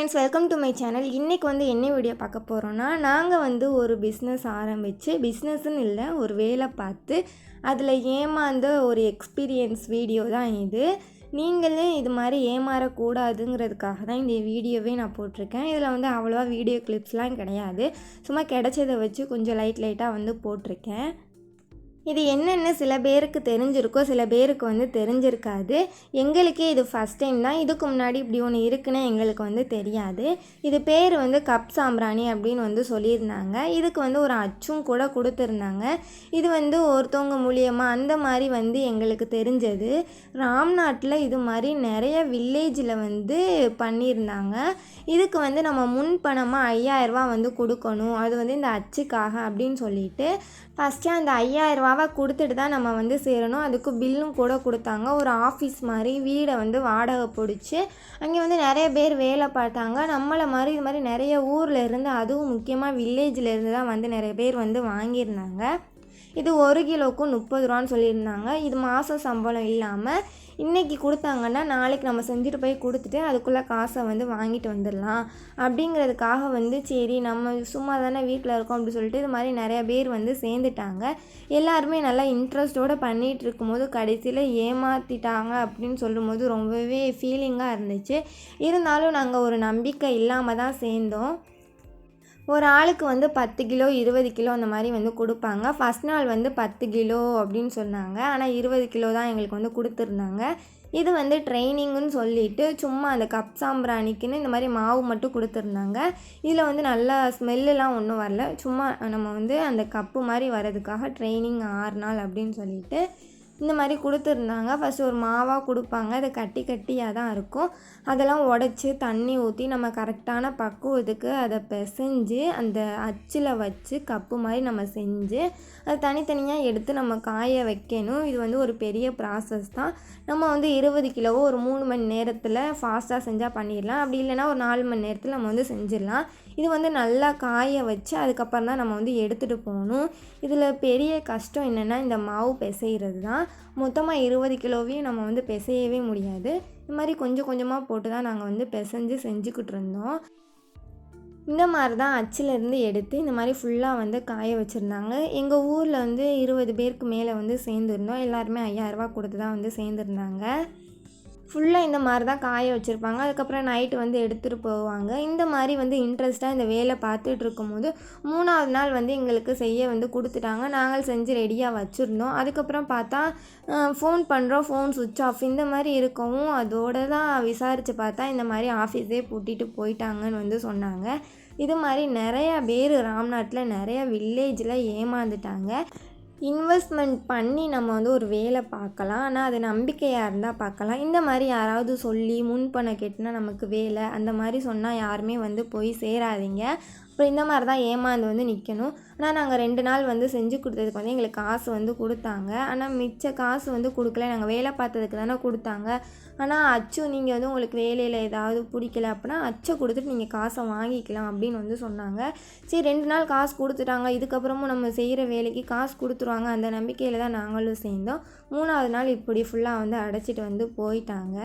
Friends welcome to my channel இன்றைக்கி வந்து என்ன வீடியோ பார்க்க போகிறோன்னா நாங்கள் வந்து ஒரு பிஸ்னஸ் ஆரம்பித்து பிஸ்னஸ்ன்னு இல்லை ஒரு வேலை பார்த்து அதில் ஏமாந்த ஒரு எக்ஸ்பீரியன்ஸ் வீடியோ தான் இது. நீங்களே இது மாதிரி ஏமாறக்கூடாதுங்கிறதுக்காக தான் இந்த வீடியோவே நான் போட்டிருக்கேன். இதில் வந்து அவ்வளோவா வீடியோ கிளிப்ஸ்லாம் கிடையாது. சும்மா கிடைச்சதை வச்சு கொஞ்சம் லைட் லைட்டாக வந்து போட்டிருக்கேன். இது என்னென்னு சில பேருக்கு தெரிஞ்சிருக்கோ சில பேருக்கு வந்து தெரிஞ்சிருக்காது. எங்களுக்கே இது ஃபஸ்ட் டைம் தான். இதுக்கு முன்னாடி இப்படி ஒன்று இருக்குன்னு எங்களுக்கு வந்து தெரியாது. இது பேர் வந்து கப் சாம்பிராணி அப்படின்னு வந்து சொல்லியிருந்தாங்க. இதுக்கு வந்து ஒரு அச்சும் கூட கொடுத்துருந்தாங்க. இது வந்து ஒருத்தவங்க மூலியமாக அந்த மாதிரி வந்து எங்களுக்கு தெரிஞ்சது. ராம்நாட்டில் இது மாதிரி நிறைய வில்லேஜில் வந்து பண்ணியிருந்தாங்க. இதுக்கு வந்து நம்ம முன் பணமாக ஐயாயிரரூபா வந்து கொடுக்கணும். அது வந்து இந்த அச்சுக்காக அப்படின்னு சொல்லிட்டு ஃபஸ்ட்டு அந்த ஐயாயிரரூபாவை கொடுத்துட்டு தான் நம்ம வந்து சேரணும். அதுக்கு பில்லும் கூட கொடுத்தாங்க. ஒரு ஆஃபீஸ் மாதிரி வீடை வந்து வாடகை பிடிச்சி அங்கே வந்து நிறைய பேர் வேலை பார்த்தாங்க. நம்மளை மாதிரி இது மாதிரி நிறைய ஊரில் இருந்து அதுவும் முக்கியமாக வில்லேஜில் இருந்து தான் வந்து நிறைய பேர் வந்து வாங்கியிருந்தாங்க. இது ஒரு கிலோக்கும் முப்பது ரூபான்னு சொல்லியிருந்தாங்க. இது மாதம் சம்பளம் இல்லாமல் இன்றைக்கி கொடுத்தாங்கன்னா நாளைக்கு நம்ம செஞ்சுட்டு போய் கொடுத்துட்டு அதுக்குள்ளே காசை வந்து வாங்கிட்டு வந்துடலாம். அப்படிங்கிறதுக்காக வந்து சரி நம்ம சும்மா தானே வீட்டில் இருக்கோம் அப்படி சொல்லிட்டு இது மாதிரி நிறையா பேர் வந்து சேர்ந்துட்டாங்க. எல்லாருமே நல்லா இன்ட்ரெஸ்ட்டோடு பண்ணிகிட்டு இருக்கும்போது கடைசியில் ஏமாற்றிட்டாங்க அப்படின்னு சொல்லும்போது ரொம்பவே ஃபீலிங்காக இருந்துச்சு. இருந்தாலும் நாங்கள் ஒரு நம்பிக்கை இல்லாமல் தான் சேர்ந்தோம். ஒரு ஆளுக்கு வந்து பத்து கிலோ இருபது கிலோ அந்த மாதிரி வந்து கொடுப்பாங்க. ஃபஸ்ட் நாள் வந்து பத்து கிலோ அப்படின்னு சொன்னாங்க. ஆனால் இருபது கிலோ தான் எங்களுக்கு வந்து கொடுத்துருந்தாங்க. இது வந்து ட்ரைனிங்குன்னு சொல்லிட்டு சும்மா அந்த கப் சாம்பிராணிக்குன்னு இந்த மாதிரி மாவு மட்டும் கொடுத்துருந்தாங்க. இதில் வந்து நல்லா ஸ்மெல்லாம் ஒன்றும் வரல. சும்மா நம்ம வந்து அந்த கப்பு மாதிரி வர்றதுக்காக ட்ரைனிங் ஆறு நாள் அப்படின்னு சொல்லிட்டு இந்த மாதிரி கொடுத்துருந்தாங்க. ஃபஸ்ட்டு ஒரு மாவாக கொடுப்பாங்க. அது கட்டி கட்டியாக தான் இருக்கும். அதெல்லாம் உடச்சி தண்ணி ஊற்றி நம்ம கரெக்டான பக்குவத்துக்கு அதை பிசைஞ்சு அந்த அச்சில் வச்சு கப்பு மாதிரி நம்ம செஞ்சு அது தனித்தனியாக எடுத்து நம்ம காய வைக்கணும். இது வந்து ஒரு பெரிய ப்ராசஸ் தான். நம்ம வந்து இருபது கிலோவோ ஒரு மூணு மணி நேரத்தில் ஃபாஸ்ட்டாக செஞ்சால் பண்ணிடலாம். அப்படி இல்லைனா ஒரு நாலு மணி நேரத்தில் நம்ம வந்து செஞ்சிடலாம். இது வந்து நல்லா காய வச்சு அதுக்கப்புறம் தான் நம்ம வந்து எடுத்துகிட்டு போகணும். இதில் பெரிய கஷ்டம் என்னென்னா இந்த மாவு பிசைகிறது தான். மொத்தமாக இருபது கிலோவையும் நம்ம வந்து பிசையவே முடியாது. இந்த மாதிரி கொஞ்சம் கொஞ்சமாக போட்டு தான் நாங்கள் வந்து பிசைஞ்சு செஞ்சுக்கிட்டு இருந்தோம். இந்த மாதிரி தான் அச்சிலேருந்து எடுத்து இந்த மாதிரி ஃபுல்லாக வந்து காய வச்சுருந்தாங்க. எங்கள் ஊரில் வந்து இருபது பேருக்கு மேலே வந்து சேர்ந்துருந்தோம். எல்லாருமே ஐயாயிரரூபா கொடுத்து தான் வந்து சேர்ந்துருந்தாங்க. ஃபுல்லாக இந்த மாதிரி தான் காய வச்சுருப்பாங்க. அதுக்கப்புறம் நைட்டு வந்து எடுத்துகிட்டு போவாங்க. இந்த மாதிரி வந்து இன்ட்ரெஸ்ட்டாக இந்த வேலை பார்த்துட்டு இருக்கும்போது மூணாவது நாள் வந்து எங்களுக்கு செய்ய வந்து கொடுத்துட்டாங்க. நாங்கள் செஞ்சு ரெடியாக வச்சுருந்தோம். அதுக்கப்புறம் பார்த்தா ஃபோன் பண்ணுறோம் ஃபோன் சுவிட்ச் ஆஃப் இந்த மாதிரி இருக்கவும் அதோட தான் விசாரித்து பார்த்தா இந்த மாதிரி ஆஃபீஸே பூட்டிட்டு போயிட்டாங்கன்னு வந்து சொன்னாங்க. இது மாதிரி நிறையா பேர் ராம்நாட்டில் நிறையா வில்லேஜில் ஏமாந்துட்டாங்க. இன்வெஸ்ட்மெண்ட் பண்ணி நம்ம வந்து ஒரு வேலை பார்க்கலாம். ஆனால் அது நம்பிக்கையாக இருந்தால் பார்க்கலாம். இந்த மாதிரி யாராவது சொல்லி முன் பணம் கேட்டுனா நமக்கு வேலை. அந்த மாதிரி சொன்னால் யாருமே வந்து போய் சேராதீங்க. அப்புறம் இந்த மாதிரி தான் ஏமாந்து வந்து நிற்கணும் ஆனால் நாங்கள் ரெண்டு நாள் வந்து செஞ்சு கொடுத்ததுக்கு வந்து எங்களுக்கு காசு வந்து கொடுத்தாங்க. ஆனால் மிச்ச காசு வந்து கொடுக்கல. நாங்கள் வேலை பார்த்ததுக்கு தானே கொடுத்தாங்க. ஆனால் அச்சு நீங்கள் வந்து உங்களுக்கு வேலையில் ஏதாவது பிடிக்கல அப்படின்னா அச்சை கொடுத்துட்டு நீங்கள் காசை வாங்கிக்கலாம் அப்படின்னு வந்து சொன்னாங்க. சரி ரெண்டு நாள் காசு கொடுத்துட்டாங்க. இதுக்கப்புறமும் நம்ம செய்கிற வேலைக்கு காசு கொடுத்துருவாங்க. அந்த நம்பிக்கையில் தான் நாங்களும் சேர்ந்தோம். மூணாவது நாள் இப்படி ஃபுல்லாக வந்து அடைச்சிட்டு வந்து போயிட்டாங்க.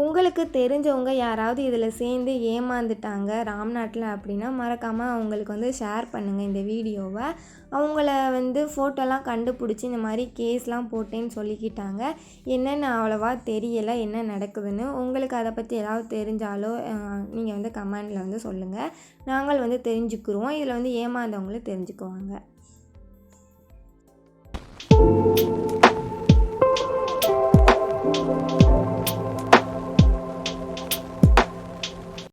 உங்களுக்கு தெரிஞ்சவங்க யாராவது இதில் சேர்ந்து ஏமாந்துட்டாங்க ராம்நாட்டில் அப்படின்னா மறக்காமல் அவங்களுக்கு வந்து ஷேர் பண்ணுங்கள் இந்த வீடியோவை. அவங்கள வந்து ஃபோட்டோலாம் கண்டுபிடிச்சி இந்த மாதிரி கேஸ்லாம் போட்டேன்னு சொல்லிக்கிட்டாங்க. என்னென்னு அவ்வளோவா தெரியலை என்ன நடக்குதுன்னு. உங்களுக்கு அதை பற்றி ஏதாவது தெரிஞ்சாலோ நீங்கள் வந்து கமெண்டில் வந்து சொல்லுங்கள் நாங்கள் வந்து தெரிஞ்சுக்குருவோம் இதில் வந்து ஏமாந்தவங்களும் தெரிஞ்சுக்குவாங்க.